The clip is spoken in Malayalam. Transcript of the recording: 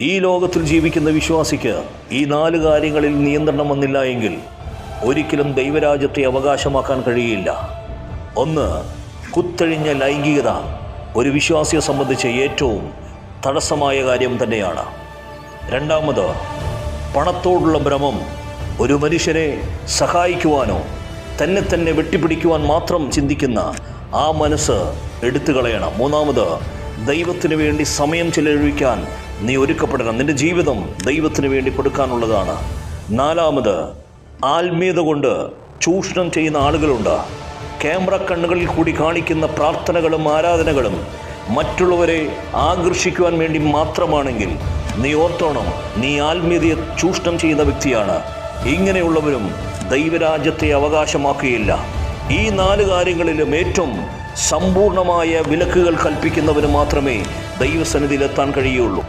ഈ ലോകത്തിൽ ജീവിക്കുന്ന വിശ്വാസിക്ക് ഈ നാല് കാര്യങ്ങളിൽ നിയന്ത്രണം വന്നില്ല എങ്കിൽ ഒരിക്കലും ദൈവരാജ്യത്തെ അവകാശമാക്കാൻ കഴിയില്ല. ഒന്ന് കുത്തഴിഞ്ഞ ലൈംഗികത ഒരു വിശ്വാസിയെ സംബന്ധിച്ച് ഏറ്റവും തടസ്സമായ കാര്യം തന്നെയാണ്. രണ്ടാമത് പണത്തോടുള്ള ഭ്രമം ഒരു മനുഷ്യനെ സഹായിക്കുവാനോ തന്നെ തന്നെ വെട്ടിപ്പിടിക്കുവാൻ മാത്രം ചിന്തിക്കുന്ന ആ മനസ്സ് എടുത്തു കളയണം മൂന്നാമത് ദൈവത്തിന് വേണ്ടി സമയം ചെലവഴിക്കാൻ നീ ഒരുക്കപ്പെടണം. നിന്റെ ജീവിതം ദൈവത്തിന് വേണ്ടി കൊടുക്കാനുള്ളതാണ്. നാലാമത് ആത്മീയത കൊണ്ട് ചൂഷണം ചെയ്യുന്ന ആളുകളുണ്ട്. ക്യാമറ കണ്ണുകളിൽ കൂടി കാണിക്കുന്ന പ്രാർത്ഥനകളും ആരാധനകളും മറ്റുള്ളവരെ ആകർഷിക്കുവാൻ വേണ്ടി മാത്രമാണെങ്കിൽ നീ ഓർത്തോണം നീ ആത്മീയതയെ ചൂഷണം ചെയ്യുന്ന വ്യക്തിയാണ്. ഇങ്ങനെയുള്ളവരും ദൈവരാജ്യത്തെ അവകാശമാക്കുകയില്ല. ഈ നാല് കാര്യങ്ങളിലും ഏറ്റവും സമ്പൂർണമായ വിലക്കുകൾ കൽപ്പിക്കുന്നവന് മാത്രമേ ദൈവസന്നിധിയിലെത്താൻ കഴിയുള്ളൂ.